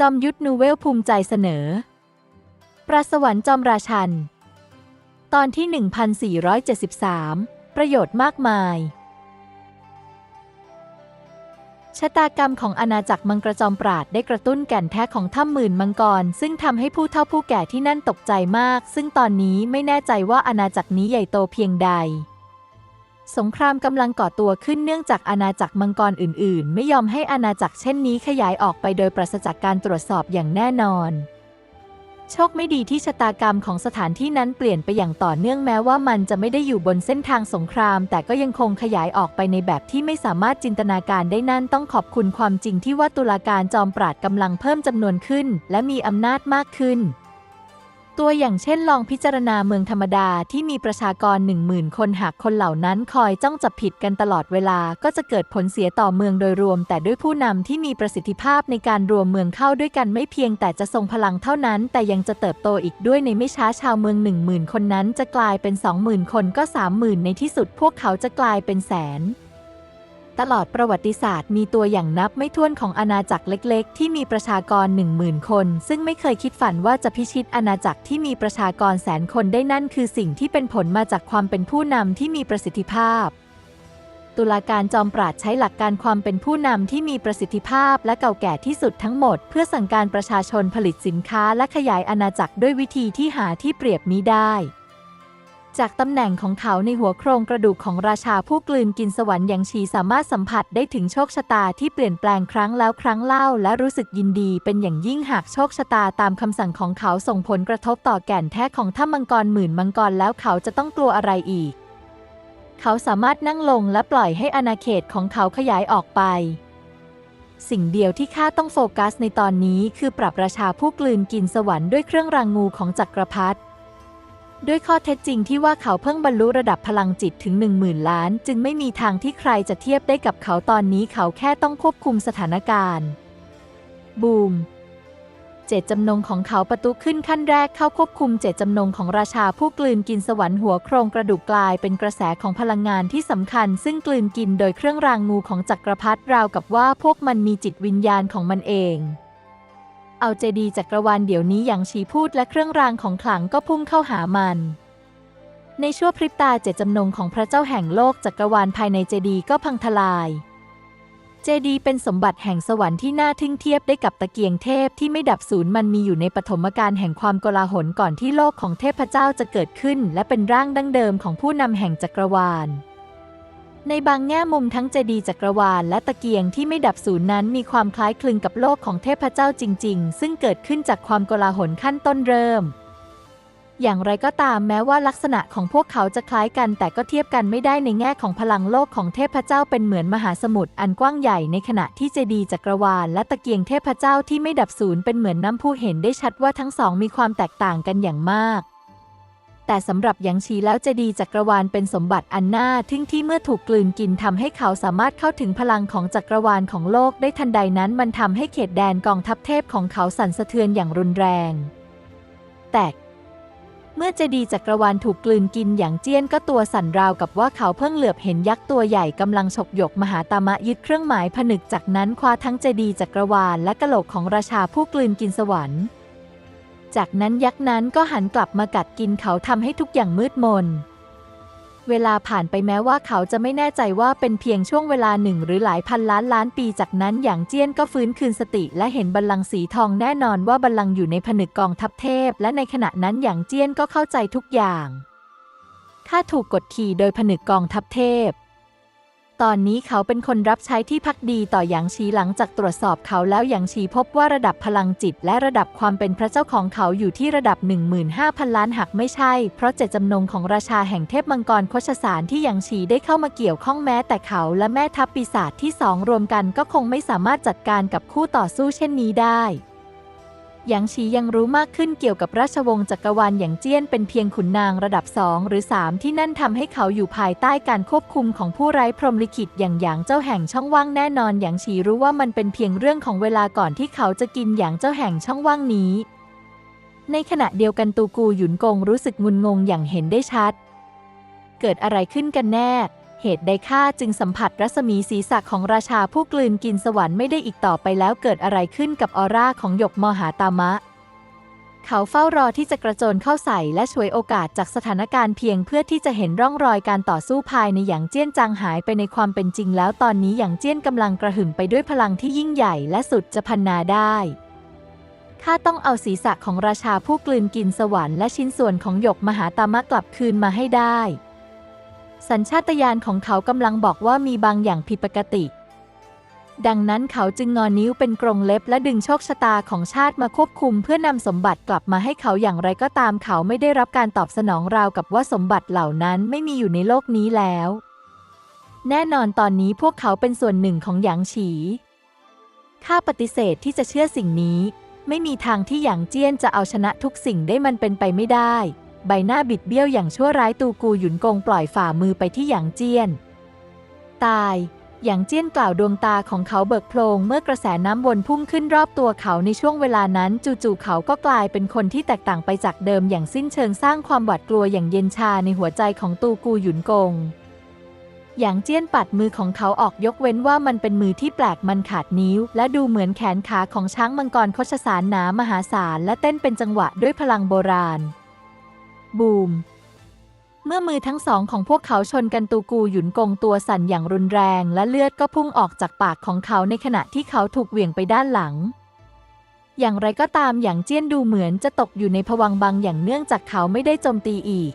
จอมยุทธนูเวลภูมิใจเสนอ ประสวรรค์จอมราชัน ตอนที่ 1473 ประโยชน์มากมาย ชะตากรรมของอาณาจักรมังกรจอมปราดได้กระตุ้นแก่นแท้ของถ้ำหมื่นมังกร ซึ่งทำให้ผู้เฒ่าผู้แก่ที่นั่นตกใจมาก ซึ่งตอนนี้ไม่แน่ใจว่าอาณาจักรนี้ใหญ่โตเพียงใด สงครามกำลังก่อตัวขึ้นเนื่องจากอาณาจักรมังกรอื่น ๆ ไม่ยอมให้อาณาจักรเช่นนี้ขยายออกไปโดยปราศจากการตรวจสอบอย่างแน่นอน โชคไม่ดีที่ชะตากรรมของสถานที่นั้นเปลี่ยนไปอย่างต่อเนื่องแม้ว่ามันจะไม่ได้อยู่บนเส้นทางสงคราม แต่ก็ยังคงขยายออกไปในแบบที่ไม่สามารถจินตนาการได้นั่นต้องขอบคุณความจริงที่ว่าตุลาการจอมปราดกำลังเพิ่มจำนวนขึ้น และมีอำนาจมากขึ้น ตัวอย่างเช่นลองพิจารณาเมืองธรรมดาที่มีประชากร 10,000 คนหากคนเหล่านั้นคอยจ้องจับผิดกันตลอดเวลาก็จะเกิดผลเสียต่อเมืองโดยรวม แต่ด้วยผู้นำที่มีประสิทธิภาพในการรวมเมืองเข้าด้วยกันไม่เพียงแต่จะทรงพลังเท่านั้น แต่ยังจะเติบโตอีกด้วยในไม่ช้าชาวเมือง 10,000 คนนั้นจะกลายเป็น 20,000 คนก็ 30,000 ในที่สุดพวกเขาจะกลายเป็นแสน ตลอดประวัติศาสตร์มีตัวอย่างนับไม่ถ้วนของอาณาจักรเล็กๆ ที่มีประชากร 10,000 คน ซึ่งไม่เคยคิดฝันว่าจะพิชิตอาณาจักรที่มีประชากรแสนคนได้นั่นคือสิ่งที่เป็นผลมาจากความเป็นผู้นำที่มีประสิทธิภาพ ตุลาการจอมปราดใช้หลักการความเป็นผู้นำที่มีประสิทธิภาพและเก่าแก่ที่สุดทั้งหมด เพื่อสั่งการประชาชนผลิตสินค้าและขยายอาณาจักรด้วยวิธีที่หาที่เปรียบมิได้ จากตำแหน่งของเขาในหัวโครงกระดูกของราชาผู้กลืนกินสวรรค์อย่างชีสามารถสัมผัสได้ถึงโชคชะตาที่เปลี่ยนแปลงครั้งแล้วครั้งเล่า และรู้สึกยินดีเป็นอย่างยิ่งหากโชคชะตาตามคำสั่งของเขาส่งผลกระทบต่อแก่นแท้ของถ้ำมังกรหมื่นมังกรแล้วเขาจะต้องกลัวอะไรอีก เขาสามารถนั่งลงและปล่อยให้อาณาเขตของเขาขยายออกไป สิ่งเดียวที่ข้าต้องโฟกัสในตอนนี้คือปรับราชาผู้กลืนกินสวรรค์ด้วยเครื่องรางงูของจักรพรรดิ ด้วยข้อเท็จจริงที่ว่าเขาเพิ่งบรรลุระดับพลังจิตถึง 10,000 ล้าน จึงไม่มีทางที่ใครจะเทียบได้กับเขาตอนนี้เขาแค่ต้องควบคุมสถานการณ์ บูม เจตจำนงของเขาประตูขึ้นขั้นแรกเข้าควบคุมเจตจำนงของราชาผู้กลืนกินสวรรค์หัวโครงกระดูกกลายเป็นกระแสของพลังงานที่สำคัญ ซึ่งกลืนกินโดยเครื่องรางงูของจักรพรรดิราวกับว่าพวกมันมีจิตวิญญาณของมันเอง เอาเจดีจักรวาลเดี๋ยวนี้อย่างชีพูดและเครื่องรางของขลังก็พุ่งเข้าหามัน ในชั่วพริบตาเจตจำนงของพระเจ้าแห่งโลกจักรวาลภายในเจดีก็พังทลาย เจดีเป็นสมบัติแห่งสวรรค์ที่น่าทึ่งเทียบได้กับตะเกียงเทพที่ไม่ดับสูญมันมีอยู่ในปฐมกาลแห่งความกลาหลก่อนที่โลกของเทพเจ้าจะเกิดขึ้น และเป็นร่างดั้งเดิมของผู้นำแห่งจักรวาล ในบางแง่มุมทั้งเจดีย์จักรวาลและตะเกียงที่ไม่ดับสูญนั้นมีความคล้ายคลึงกับโลกของเทพเจ้าจริง ๆ ซึ่งเกิดขึ้นจากความโกลาหลขั้นต้นเริ่ม อย่างไรก็ตามแม้ว่าลักษณะของพวกเขาจะคล้ายกัน แต่ก็เทียบกันไม่ได้ในแง่ของพลังโลกของเทพเจ้าเป็นเหมือนมหาสมุทรอันกว้างใหญ่ในขณะที่เจดีย์จักรวาลและตะเกียงเทพเจ้าที่ไม่ดับสูญเป็นเหมือนน้ำพุเห็นได้ชัดว่าทั้งสองมีความแตกต่างกันอย่างมาก แต่สำหรับหยางชีแล้วเจดีจักรวาลเป็นสมบัติอันน่าทึ่งที่เมื่อถูกกลืนกินทำให้เขาสามารถเข้าถึงพลังของจักรวาลของโลกได้ทันใดนั้นมันทำให้เขตแดนกองทัพเทพของเขาสั่นสะเทือนอย่างรุนแรง แต่เมื่อเจดีจักรวาลถูกกลืนกินอย่างเจี้ยนก็ตัวสั่นราวกับว่าเขาเพิ่งเหลือบเห็นยักษ์ตัวใหญ่กำลังฉกหยกมหาตามะยึดเครื่องหมายผนึกจากนั้นคว้าทั้งเจดีจักรวาลและกะโหลกของราชาผู้กลืนกินสวรรค์ จากนั้นยักษ์นั้นก็หันกลับมากัดกินเขาทำให้ทุกอย่างมืดมน เวลาผ่านไปแม้ว่าเขาจะไม่แน่ใจว่าเป็นเพียงช่วงเวลาหนึ่งหรือหลายพันล้านล้านปีจากนั้นอย่างเจี้ยนก็ฟื้นคืนสติ และเห็นบัลลังก์สีทองแน่นอนว่าบัลลังก์อยู่ในผนึกกองทัพเทพ และในขณะนั้นอย่างเจี้ยนก็เข้าใจทุกอย่างข้าถูกกดขี่โดยผนึกกองทัพเทพ ตอนนี้เขาเป็นคนรับใช้ที่พักดีต่อหยางชีหลังจากตรวจสอบเขาแล้วหยางชีพบว่าระดับพลังจิต และระดับความเป็นพระเจ้าของเขาอยู่ที่ระดับ 15,000 ล้านหากไม่ใช่ เพราะเจตจำนงของราชาแห่งเทพมังกรโคชสารที่หยางชีได้เข้ามาเกี่ยวข้องแม้ แต่เขาและแม่ทัพปีศาจที่สองรวมกันก็คงไม่สามารถจัดการกับคู่ต่อสู้เช่นนี้ได้ หยางชียังรู้มากขึ้นเกี่ยวกับราชวงศ์จักรวาลอย่างเจี้ยนเป็นเพียงขุนนางระดับสองหรือสามที่นั่นทำให้เขาอยู่ภายใต้การควบคุมของผู้ไร้พรหมลิขิตอย่างหยางเจ้าแห่งช่องว่างแน่นอนหยางชีรู้ว่ามันเป็นเพียงเรื่องของเวลาก่อนที่เขาจะกินหยางเจ้าแห่งช่องว่างนี้ ในขณะเดียวกันตูกูหยุนกงรู้สึกงุนงงอย่างเห็นได้ชัด เกิดอะไรขึ้นกันแน่ เหตุใดข้าจึงสัมผัสรัศมีศีรษะของราชาผู้กลืนกินสวรรค์ไม่ได้อีกต่อไปแล้วเกิดอะไรขึ้นกับออร่าของหยกมหาตามะ เขาเฝ้ารอที่จะกระโจนเข้าใส่และช่วยโอกาสจากสถานการณ์เพียงเพื่อที่จะเห็นร่องรอยการต่อสู้ภายในหยางเจี้ยนจางหายไปในความเป็นจริงแล้วตอนนี้หยางเจี้ยนกำลังกระหึ่มไปด้วยพลังที่ยิ่งใหญ่และสุดจะพันนาได้ข้าต้องเอาศีรษะของราชาผู้กลืนกินสวรรค์และชิ้นส่วนของหยกมหาตามะกลับคืนมาให้ได้ สัญชาตญาณของเขากำลังบอกว่ามีบางอย่างผิดปกติ ดังนั้นเขาจึงงอนิ้วเป็นกรงเล็บและดึงโชคชะตาของชาติมาควบคุมเพื่อนำสมบัติกลับมาให้เขาอย่างไรก็ตามเขาไม่ได้รับการตอบสนองราวกับว่าสมบัติเหล่านั้นไม่มีอยู่ในโลกนี้แล้ว แน่นอนตอนนี้พวกเขาเป็นส่วนหนึ่งของหยางฉีข้าปฏิเสธที่จะเชื่อสิ่งนี้ ไม่มีทางที่หยางเจี้ยนจะเอาชนะทุกสิ่งได้มันเป็นไปไม่ได้ ใบหน้าบิดเบี้ยวอย่างชั่วร้ายตูกูหยุนกงปล่อยฝ่ามือไปที่หยางเจี้ยน ตายหยางเจี้ยนกล่าวดวงตาของเขาเบิกโพลงเมื่อกระแสน้ำวนพุ่งขึ้นรอบตัวเขาในช่วงเวลานั้น จู่ๆเขาก็กลายเป็นคนที่แตกต่างไปจากเดิมอย่างสิ้นเชิงสร้างความหวาดกลัวอย่างเย็นชาในหัวใจของตูกูหยุนกงหยางเจี้ยนปัดมือของเขาออกยกเว้นว่ามันเป็นมือที่แปลกมันขาดนิ้ว และดูเหมือนแขนขาของช้างมังกรโคชสารหนามหาศาลและเต้นเป็นจังหวะด้วยพลังโบราณ บูม เมื่อมือทั้งสองของพวกเขาชนกันตูกูหยุนกงตัวสั่นอย่างรุนแรง และเลือดก็พุ่งออกจากปากของเขาในขณะที่เขาถูกเหวี่ยงไปด้านหลัง อย่างไรก็ตามอย่างเจี้ยนดูเหมือนจะตกอยู่ในผวังบางอย่างเนื่องจากเขาไม่ได้โจมตีอีก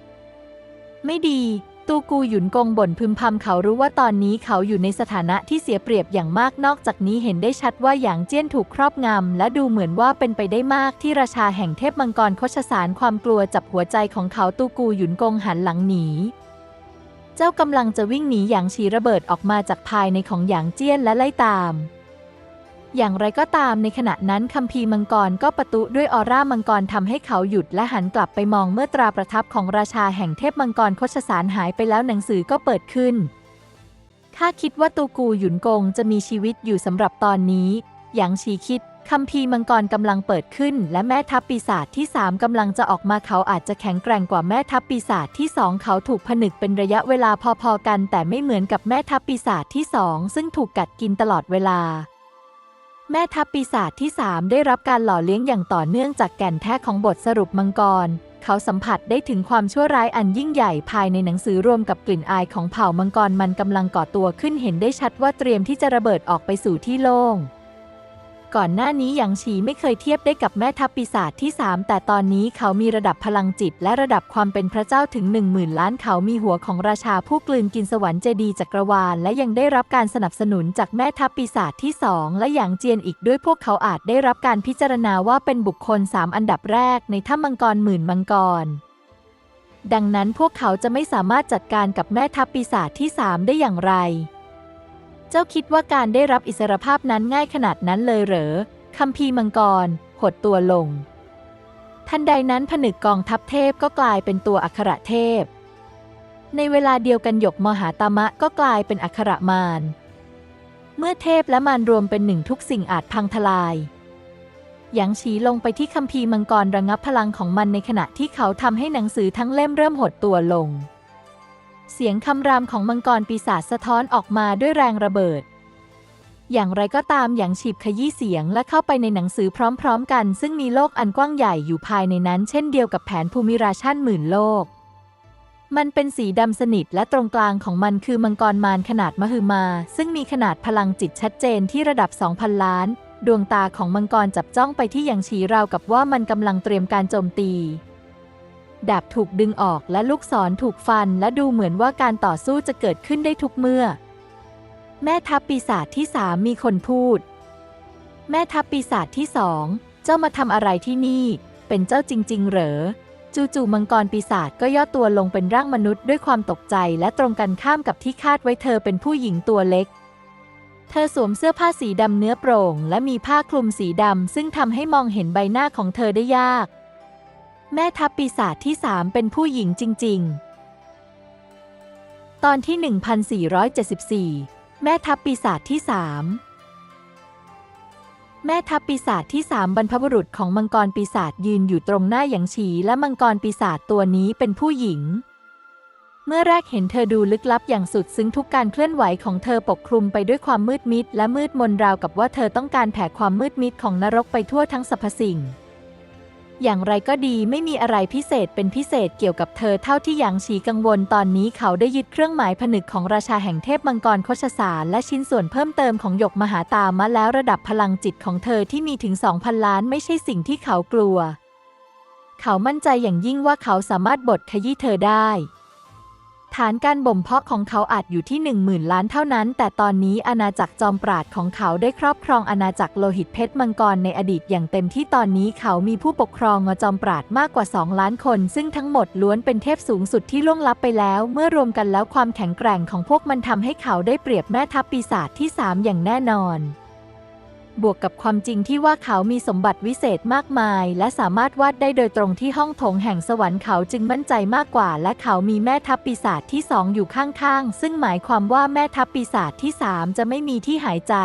ไม่ดี ตูกูหยุนกงบ่นพึมพำเขารู้ว่าตอนนี้เขาอยู่ในสถานะที่เสียเปรียบอย่างมากนอกจากนี้เห็นได้ชัดว่าหยางเจี้ยนถูกครอบงำ และดูเหมือนว่าเป็นไปได้มากที่ราชาแห่งเทพมังกรโคชสารความกลัวจับหัวใจของเขาตูกูหยุนกงหันหลังหนี เจ้ากำลังจะวิ่งหนีหยางชีระเบิดออกมาจากภายในของหยางเจี้ยนและไล่ตาม อย่างไรก็ตามในขณะนั้นคัมภีร์มังกรก็ประตุด้วยออร่ามังกรทำให้เขาหยุดและหันกลับไปมองเมื่อตราประทับของราชาแห่งเทพมังกรโคชสารหายไปแล้วหนังสือก็เปิดขึ้น ข้าคิดว่าตูกูหยุนกงจะมีชีวิตอยู่สำหรับตอนนี้ หยางชีคิดคัมภีร์มังกรกำลังเปิดขึ้น และแม่ทัพปีศาจที่สามกำลังจะออกมาเขาอาจจะแข็งแกร่งกว่าแม่ทัพปีศาจที่สองเขาถูกผนึกเป็นระยะเวลาพอๆกัน แต่ไม่เหมือนกับแม่ทัพปีศาจที่สองซึ่งถูกกัดกินตลอดเวลา แม่ทัพปีศาจที่ 3 ได้รับการหล่อเลี้ยงอย่างต่อเนื่องจากแก่นแท้ของบทสรุปมังกร เขาสัมผัสได้ถึงความชั่วร้ายอันยิ่งใหญ่ภายในหนังสือรวมกับกลิ่นอายของเผ่ามังกรมันกำลังก่อตัวขึ้นเห็นได้ชัดว่าเตรียมที่จะระเบิดออกไปสู่ที่โล่ง ก่อนหน้านี้หยางฉีไม่เคยเทียบได้กับแม่ทัพปีศาจที่ 3 แต่ตอนนี้เขามีระดับพลังจิต และระดับความเป็นพระเจ้าถึง 1 0,000 ล้านเขามีหัวของราชาผู้กลืนกินสวรรค์เจดีย์จักรวาล และยังได้รับการสนับสนุนจากแม่ทัพปีศาจที่ 2 และหยางเจียนอีกด้วยพวกเขาอาจได้รับการพิจารณาว่าเป็นบุคคล 3 อันดับแรกในถ้ำมังกรหมื่นมังกรดังนั้นพวกเขาจะไม่สามารถจัดการกับแม่ทัพปีศาจที่ 3 ได้อย่างไร เจ้าคิดว่าการได้รับอิสรภาพนั้นง่ายขนาดนั้นเลยเหรอคัมภีร์มังกร หดตัวลง ทันใดนั้นผนึกกองทัพเทพก็กลายเป็นตัวอัครเทพ ในเวลาเดียวกันหยกมหาตามะก็กลายเป็นอัครมาร เมื่อเทพและมารรวมเป็นหนึ่งทุกสิ่งอาจพังทลายหยางฉีลงไปที่คัมภีร์มังกรระงับพลังของมันในขณะที่เขาทำให้หนังสือทั้งเล่มเริ่มหดตัวลง เสียงคำรามของมังกรปีศาจสะท้อนออกมาด้วยแรงระเบิด อย่างไรก็ตามอย่างฉีบขยี้เสียงและเข้าไปในหนังสือพร้อมๆกัน ซึ่งมีโลกอันกว้างใหญ่อยู่ภายในนั้น เช่นเดียวกับแผนภูมิราชันหมื่นโลก มันเป็นสีดำสนิทและตรงกลางของมันคือมังกรมารขนาดมหึมา ซึ่งมีขนาดพลังจิตชัดเจนที่ระดับ 2,000 ล้าน ดวงตาของมังกรจับจ้องไปที่อย่างฉีราวกับว่ามันกำลังเตรียมการโจมตี ดาบถูกดึงออกและลูกศรถูกฟันและดูเหมือนว่าการต่อสู้จะเกิดขึ้นได้ทุกเมื่อ แม่ทัพปีศาจที่สามมีคนพูด แม่ทัพปีศาจที่สองเจ้ามาทำอะไรที่นี่ เป็นเจ้าจริง ๆ เหรอ จู่ๆมังกรปีศาจก็ย่อตัวลงเป็นร่างมนุษย์ด้วยความตกใจและตรงกันข้ามกับที่คาดไว้เธอเป็นผู้หญิงตัวเล็กเธอสวมเสื้อผ้าสีดำเนื้อโปร่ง และมีผ้าคลุมสีดำซึ่งทำให้มองเห็นใบหน้าของเธอได้ยาก แม่ทัพปีศาจที่สามเป็นผู้หญิงจริง ๆ ตอนที่ 1474 แม่ทัพปีศาจที่สามแม่ทัพปีศาจที่สามบรรพบุรุษของมังกรปีศาจยืนอยู่ตรงหน้าหยางฉีและมังกรปีศาจตัวนี้เป็นผู้หญิง เมื่อแรกเห็นเธอดูลึกลับอย่างสุดซึ้งทุกการเคลื่อนไหวของเธอปกคลุมไปด้วยความมืดมิดและมืดมนราวกับว่าเธอต้องการแผ่ความมืดมิดของนรกไปทั่วทั้งสรรพสิ่ง อย่างไรก็ดีไม่มีอะไรพิเศษเป็นพิเศษเกี่ยวกับเธอเท่าที่หยางฉีกังวลตอนนี้เขาได้ยึดเครื่องหมายผนึกของราชาแห่งเทพมังกรโคชสารและชิ้นส่วนเพิ่มเติมของหยกมหาตามาแล้วระดับพลังจิตของเธอที่มีถึง 2,000 ล้านไม่ใช่สิ่งที่เขากลัว เขามั่นใจอย่างยิ่งว่าเขาสามารถบดขยี้เธอได้ ฐานการบ่มเพาะของเขาอาจอยู่ที่ 10,000 ล้านเท่านั้น แต่ตอนนี้อาณาจักรจอมปราดของเขาได้ครอบครองอาณาจักรโลหิตเพชรมังกรในอดีตอย่างเต็มที่ตอนนี้เขามีผู้ปกครองจอมปราดมากกว่า 2 ล้านคน ซึ่งทั้งหมดล้วนเป็นเทพสูงสุดที่ล่วงลับไปแล้ว เมื่อรวมกันแล้วความแข็งแกร่งของพวกมันทำให้เขาได้เปรียบแม่ทัพปีศาจที่ 3 อย่างแน่นอน บวกกับความจริงที่ว่าเขามีสมบัติวิเศษมากมาย และสามารถวาดได้โดยตรงที่ห้องโถงแห่งสวรรค์เขาจึงมั่นใจมากกว่า และเขามีแม่ทัพปีศาจที่สองอยู่ข้างๆ ซึ่งหมายความว่าแม่ทัพปีศาจที่สามจะไม่มีที่หายใจ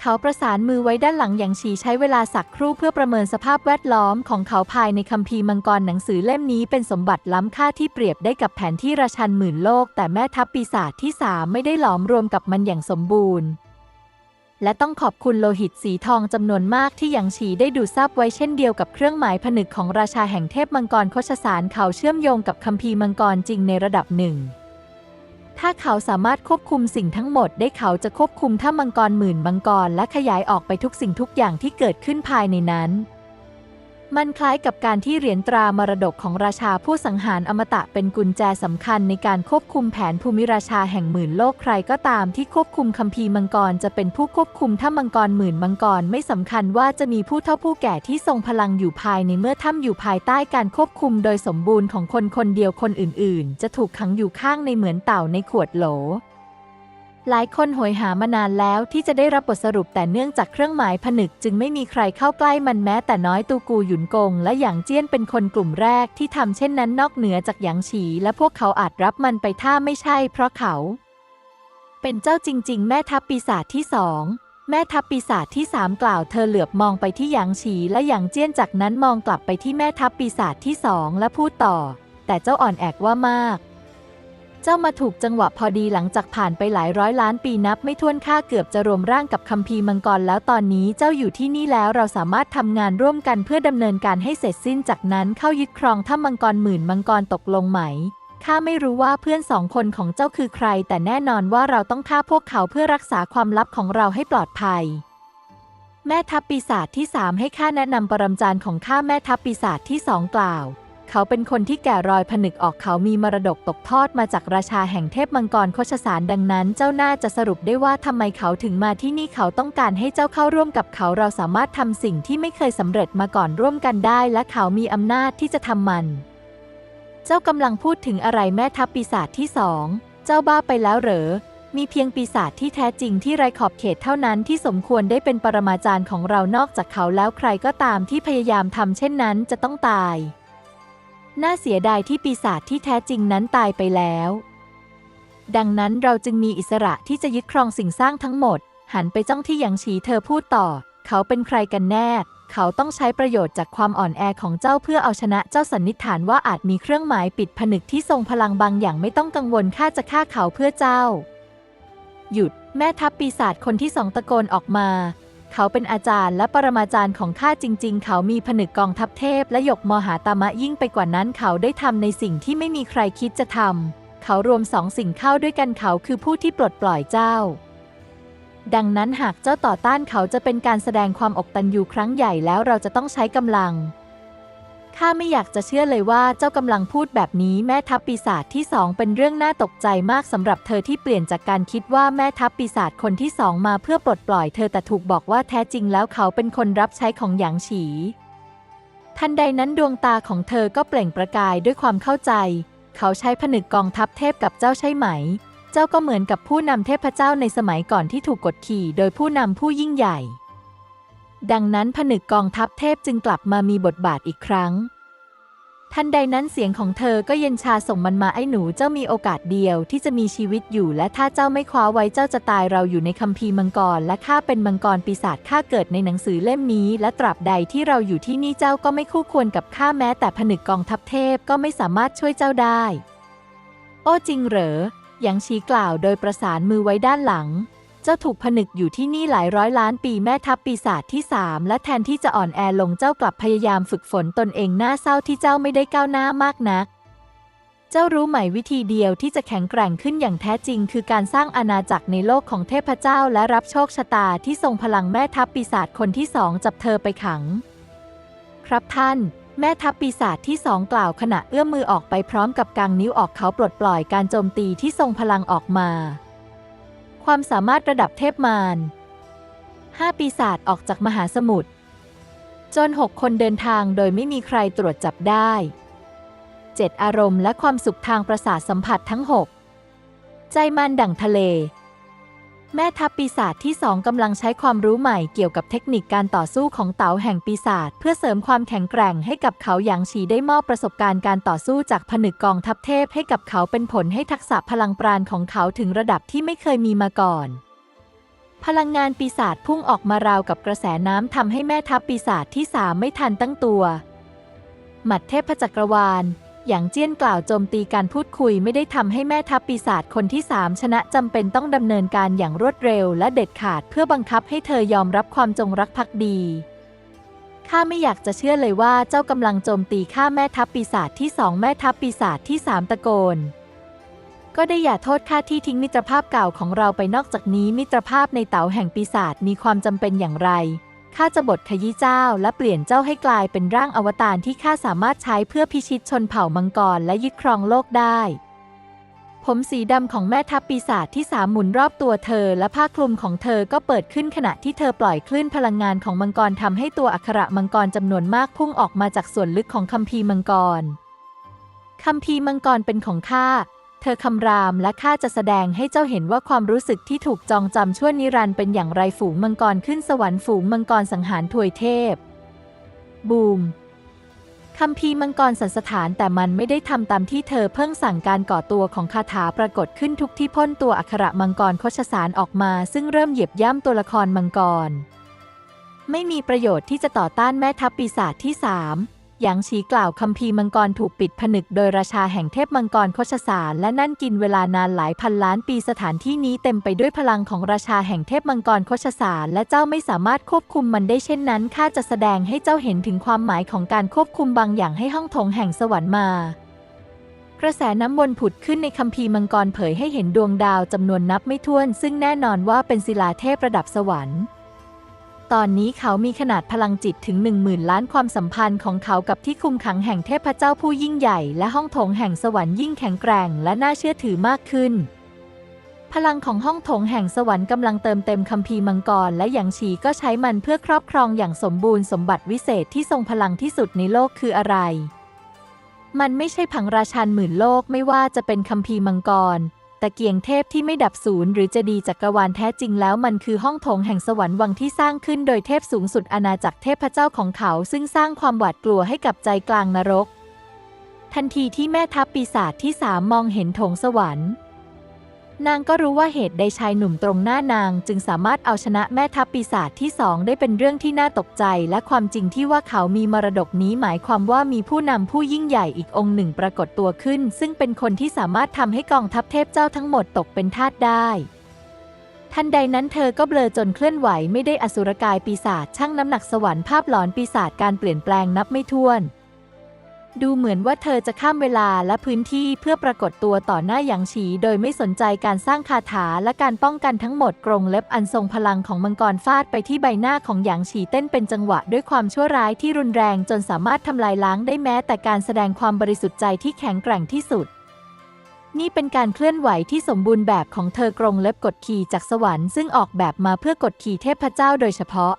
เขาประสานมือไว้ด้านหลังอย่างฉีใช้เวลาสักครู่เพื่อประเมินสภาพแวดล้อมของเขาภายในคัมภีร์มังกรหนังสือเล่มนี้เป็นสมบัติล้ำค่าที่เปรียบได้กับแผนที่ราชันหมื่นโลก แต่แม่ทัพปีศาจที่สามไม่ได้หลอมรวมกับมันอย่างสมบูรณ์ และต้องขอบคุณโลหิตสีทองจำนวนมากที่ยังฉีได้ดูดซับไว้เช่นเดียวกับเครื่องหมายผนึกของราชาแห่งเทพมังกรโคชสารเขาเชื่อมโยงกับคัมภีร์มังกรจริงในระดับหนึ่ง ถ้าเขาสามารถควบคุมสิ่งทั้งหมดได้เขาจะควบคุมท่ามังกรหมื่นมังกรและขยายออกไปทุกสิ่งทุกอย่างที่เกิดขึ้นภายในนั้น มันคล้ายกับการที่เหรียญตรามรดกของราชาผู้สังหารอมตะเป็นกุญแจสำคัญในการควบคุมแผนภูมิราชาแห่งหมื่นโลกใครก็ตามที่ควบคุมคัมภีร์มังกรจะเป็นผู้ควบคุมถ้ำมังกรหมื่นมังกรไม่สำคัญว่าจะมีผู้เท่าผู้แก่ที่ทรงพลังอยู่ภายในเมื่อถ้ำอยู่ภายใต้การควบคุมโดยสมบูรณ์ของคนคนเดียวคนอื่นๆ จะถูกขังอยู่ข้างในเหมือนเต่าในขวดโหล หลายคนโหยหามานานแล้วที่จะได้รับบทสรุปแต่เนื่องจากเครื่องหมายผนึกจึงไม่มีใครเข้าใกล้มันแม้แต่น้อยตูกูหยุนกง และหยางเจี้ยนเป็นคนกลุ่มแรกที่ทำเช่นนั้นนอกเหนือจากหยางฉี และพวกเขาอาจรับมันไปถ้าไม่ใช่เพราะเขา เป็นเจ้าจริง ๆ แม่ทัพปีศาจที่สองแม่ทัพปีศาจที่สามกล่าวเธอเหลือบมองไปที่หยางฉีและหยางเจี้ยนจากนั้นมองกลับไปที่แม่ทัพปีศาจที่สองและพูดต่อ แต่เจ้าอ่อนแอกว่ามาก เจ้ามาถูกจังหวะพอดีหลังจากผ่านไปหลายร้อยล้านปีนับ ไม่ถ้วนค่าเกือบจะรวมร่างกับคัมภีร์มังกรแล้วตอนนี้เจ้าอยู่ที่นี่แล้วเราสามารถทำงานร่วมกันเพื่อดำเนินการให้เสร็จสิ้นจากนั้นเข้ายึดครองถ้ำมังกรหมื่นมังกรตกลงไหมข้าไม่รู้ว่าเพื่อนสองคนของเจ้าคือใคร แต่แน่นอนว่าเราต้องฆ่าพวกเขาเพื่อรักษาความลับของเราให้ปลอดภัย แม่ทัพปีศาจที่สามให้ข้าแนะนำปรมจารย์ของข้าแม่ทัพปีศาจที่สองกล่าว เขาเป็นคนที่แก่รอยผนึกออกเขามีมรดกตกทอดมาจากราชาแห่งเทพมังกรโคชสารดังนั้น เจ้าน่าจะสรุปได้ว่าทำไมเขาถึงมาที่นี่เขาต้องการให้เจ้าเข้าร่วมกับเขาเราสามารถทำสิ่งที่ไม่เคยสำเร็จมาก่อนร่วมกันได้ และเขามีอำนาจที่จะทำมัน เจ้ากำลังพูดถึงอะไรแม่ทัพปีศาจที่สองเจ้าบ้าไปแล้วเหรอมีเพียงปีศาจที่แท้จริงที่ไร้ขอบเขตเท่านั้นที่สมควรได้เป็นปรมาจารย์ของเรานอกจากเขาแล้วใครก็ตามที่พยายามทำเช่นนั้นจะต้องตาย น่าเสียดายที่ปีศาจที่แท้จริงนั้นตายไปแล้ว ดังนั้นเราจึงมีอิสระที่จะยึดครองสิ่งสร้างทั้งหมด หันไปจ้องที่หยางฉีเธอพูดต่อ เขาเป็นใครกันแน่ เขาต้องใช้ประโยชน์จากความอ่อนแอของเจ้าเพื่อเอาชนะเจ้าสันนิษฐานว่าอาจมีเครื่องหมายปิดผนึกที่ทรงพลังบางอย่างไม่ต้องกังวลข้าจะฆ่าเขาเพื่อเจ้า หยุด แม่ทัพปีศาจคนที่สองตะโกนออกมา เขาเป็นอาจารย์และปรมาจารย์ของข้าจริง ๆ เขามีผนึกกองทัพเทพและยกมหาตามะยิ่งไปกว่านั้นเขาได้ทำในสิ่งที่ไม่มีใครคิดจะทำ เขารวมสองสิ่งเข้าด้วยกันเขาคือผู้ที่ปลดปล่อยเจ้า ดังนั้นหากเจ้าต่อต้านเขาจะเป็นการแสดงความอกตันยูครั้งใหญ่แล้วเราจะต้องใช้กำลัง ข้าไม่อยากจะเชื่อเลยว่าเจ้ากำลังพูดแบบนี้แม่ทัพปีศาจที่สองเป็นเรื่องน่าตกใจมากสำหรับเธอที่เปลี่ยนจากการคิดว่าแม่ทัพปีศาจคนที่สองมาเพื่อปลดปล่อยเธอแต่ถูกบอกว่าแท้จริงแล้วเขาเป็นคนรับใช้ของหยางฉี ทันใดนั้นดวงตาของเธอก็เปล่งประกายด้วยความเข้าใจ เขาใช้ผนึกกองทัพเทพกับเจ้าใช่ไหม เจ้าก็เหมือนกับผู้นำเทพเจ้าในสมัยก่อนที่ถูกกดขี่ โดยผู้นำผู้ยิ่งใหญ่ ดังนั้นผนึกกองทัพเทพจึงกลับมามีบทบาทอีกครั้ง ทันใดนั้นเสียงของเธอก็เย็นชาส่งมันมาไอ้หนูเจ้ามีโอกาสเดียวที่จะมีชีวิตอยู่ และถ้าเจ้าไม่คว้าไว้เจ้าจะตายเราอยู่ในคัมภีร์มังกร และข้าเป็นมังกรปีศาจข้าเกิดในหนังสือเล่มนี้ และตราบใดที่เราอยู่ที่นี่เจ้าก็ไม่คู่ควรกับข้าแม้แต่ผนึกกองทัพเทพก็ไม่สามารถช่วยเจ้าได้ โอ้จริงเหรอหยางชีกล่าวโดยประสานมือไว้ด้านหลัง เจ้าถูกผนึกอยู่ที่นี่หลายร้อยล้านปีแม่ทัพปีศาจที่สามและแทนที่จะอ่อนแอลงเจ้ากลับพยายามฝึกฝนตนเองหน้าเศร้าที่เจ้าไม่ได้ก้าวหน้ามากนัก เจ้ารู้ไหมวิธีเดียวที่จะแข็งแกร่งขึ้นอย่างแท้จริง คือการสร้างอาณาจักรในโลกของเทพเจ้าและรับโชคชะตาที่ทรงพลังแม่ทัพปีศาจคนที่สองจับเธอไปขัง ครับท่านแม่ทัพปีศาจที่สองกล่าวขณะเอื้อมมือออกไปพร้อมกับกางนิ้วออกเขาปลดปล่อยการโจมตีที่ทรงพลังออกมา ความสามารถระดับเทพมารห้าปีศาจออกจากมหาสมุทรจนหกคนเดินทางโดยไม่มีใครตรวจจับได้เจ็ดอารมณ์และความสุขทางประสาทสัมผัสทั้งหกใจมันดั่งทะเล แม่ทัพปีศาจที่สองกำลังใช้ความรู้ใหม่เกี่ยวกับเทคนิคการต่อสู้ของเต๋าแห่งปีศาจเพื่อเสริมความแข็งแกร่งให้กับเขาหยางฉีได้มอบประสบการณ์การต่อสู้จากผนึกกองทัพเทพให้กับเขาเป็นผลให้ทักษะพลังปราณของเขาถึงระดับที่ไม่เคยมีมาก่อนพลังงานปีศาจพุ่งออกมาราวกับกระแสน้ำทำให้แม่ทัพปีศาจที่สามไม่ทันตั้งตัว หมัดเทพจักรวาล อย่างเจี้ยนกล่าวโจมตีการพูดคุยไม่ได้ทำให้แม่ทัพปีศาจคนที่สามชนะจำเป็นต้องดำเนินการอย่างรวดเร็วและเด็ดขาดเพื่อบังคับให้เธอยอมรับความจงรักภักดี ข้าไม่อยากจะเชื่อเลยว่าเจ้ากำลังโจมตีข้าแม่ทัพปีศาจที่สองแม่ทัพปีศาจที่สามตะโกน ก็ได้อย่าโทษข้าที่ทิ้งมิตรภาพเก่าของเราไปนอกจากนี้มิตรภาพในเต๋าแห่งปีศาจมีความจำเป็นอย่างไร ข้าจะบทขยี้เจ้าและเปลี่ยนเจ้าให้กลายเป็นร่างอวตารที่ข้าสามารถใช้เพื่อพิชิตชนเผ่ามังกรและยึดครองโลกได้ ผมสีดำของแม่ทัพปีศาจที่สามหมุนรอบตัวเธอ และผ้าคลุมของเธอก็เปิดขึ้นขณะที่เธอปล่อยคลื่นพลังงานของมังกรทำให้ตัวอักขระมังกรจำนวนมากพุ่งออกมาจากส่วนลึกของคัมภีร์มังกรคัมภีร์มังกรเป็นของข้า เธอคำรามและข้าจะแสดงให้เจ้าเห็นว่าความรู้สึกที่ถูกจองจำชั่วนิรันดร์เป็นอย่างไรฝูงมังกรขึ้นสวรรค์ฝูงมังกรสังหารถวยเทพ บูมคัมภีมังกรสันสถานแต่มันไม่ได้ทำตามที่เธอเพิ่งสั่งการก่อตัวของคาถาปรากฏขึ้นทุกที่พ่นตัวอักขระมังกรโคชสารออกมา ซึ่งเริ่มเหยียบย่ำตัวละครมังกร ไม่มีประโยชน์ที่จะต่อต้านแม่ทัพปีศาจที่สาม หยางฉีกล่าวคัมภีร์มังกรถูกปิดผนึกโดยราชาแห่งเทพมังกรโคชสารและนั่นกินเวลานานหลายพันล้านปีสถานที่นี้เต็มไปด้วยพลังของราชาแห่งเทพมังกรโคชสารและเจ้าไม่สามารถควบคุมมันได้เช่นนั้นข้าจะแสดงให้เจ้าเห็นถึงความหมายของการควบคุมบางอย่างให้ห้องโถงแห่งสวรรค์มากระแสน้ำวนผุดขึ้นในคัมภีร์มังกรเผยให้เห็นดวงดาวจำนวนนับไม่ถ้วน ซึ่งแน่นอนว่าเป็นศิลาเทพระดับสวรรค์ ตอนนี้เขามีขนาดพลังจิตถึง 1 0,000 ล้านความสัมพันธ์ของเขากับที่คุมขังแห่งเทพเจ้าผู้ยิ่งใหญ่ และห้องโถงแห่งสวรรค์ยิ่งแข็งแกร่งและน่าเชื่อถือมากขึ้น พลังของห้องโถงแห่งสวรรค์กำลังเติมเต็มคัมภีร์มังกร และหยางฉีก็ใช้มันเพื่อครอบครองอย่างสมบูรณ์สมบัติวิเศษที่ทรงพลังที่สุดในโลกคืออะไรมันไม่ใช่ผังราชันหมื่นโลกไม่ว่าจะเป็นคัมภีร์มังกร ตะเกียงเทพที่ไม่ดับศูนย์หรือจะดีจักรวาลแท้จริงแล้วมันคือห้องโถงแห่งสวรรค์วังที่สร้างขึ้นโดยเทพสูงสุดอาณาจักรเทพเจ้าของเขา ซึ่งสร้างความหวาดกลัวให้กับใจกลางนรก ทันทีที่แม่ทัพปีศาจที่สามมองเห็นโถงสวรรค์ นางก็รู้ว่าเหตุใดชายหนุ่มตรงหน้านางจึงสามารถเอาชนะแม่ทัพปีศาจที่สองได้เป็นเรื่องที่น่าตกใจ และความจริงที่ว่าเขามีมรดกนี้หมายความว่ามีผู้นำผู้ยิ่งใหญ่อีกองค์หนึ่งปรากฏตัวขึ้น ซึ่งเป็นคนที่สามารถทำให้กองทัพเทพเจ้าทั้งหมดตกเป็นทาสได้ทันใดนั้นเธอก็เบลอจนเคลื่อนไหวไม่ได้อสุรกายปีศาจช่างน้ำหนักสวรรค์ภาพหลอนปีศาจการเปลี่ยนแปลงนับไม่ถ้วน ดูเหมือนว่าเธอจะข้ามเวลาและพื้นที่เพื่อปรากฏตัวต่อหน้าหยางฉีโดยไม่สนใจการสร้างคาถาและการป้องกันทั้งหมดกรงเล็บอันทรงพลังของมังกรฟาดไปที่ใบหน้าของหยางฉีเต้นเป็นจังหวะด้วยความชั่วร้ายที่รุนแรงจนสามารถทำลายล้างได้แม้แต่การแสดงความบริสุทธิ์ใจที่แข็งแกร่งที่สุด นี่เป็นการเคลื่อนไหวที่สมบูรณ์แบบของเธอกรงเล็บกดขี่จากสวรรค์ซึ่งออกแบบมาเพื่อกดขี่เทพเจ้าโดยเฉพาะ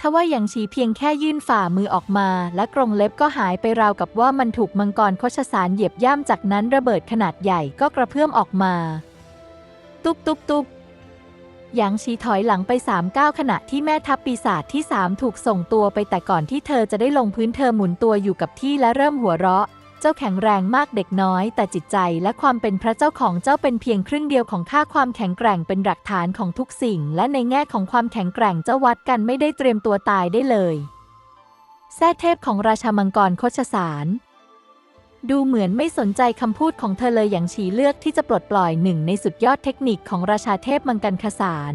ทว่าอยางฉีเพียงแค่ยื่นฝ่ามือออกมา และกรงเล็บก็หายไปราวกับว่ามันถูกมังกรโคชสารเหยียบย่ำจากนั้นระเบิดขนาดใหญ่ก็กระเพื่อมออกมา ตุ๊บตุ๊บตุ๊บหยางชีถอยหลังไปสามก้าวขณะที่แม่ทัพปีศาจที่สามถูกส่งตัวไปแต่ก่อนที่เธอจะได้ลงพื้นเธอหมุนตัวอยู่กับที่และเริ่มหัวเราะ จ้าแข็งแรงมากเด็กน้อย แต่จิตใจและความเป็นพระเจ้าของเจ้าเป็นเพียงครึ่งเดียวของค่าความแข็งแกร่งเป็นหลักฐานของทุกสิ่ง และในแง่ของความแข็งแกร่งเจ้าวัดกันไม่ได้เตรียมตัวตายได้เลยแท้เทพของราชามังกรโคชสารดูเหมือนไม่สนใจคำพูดของเธอเลยอย่างฉีเลือกที่จะปลดปล่อยหนึ่งในสุดยอดเทคนิคของราชาเทพมังกันคสาร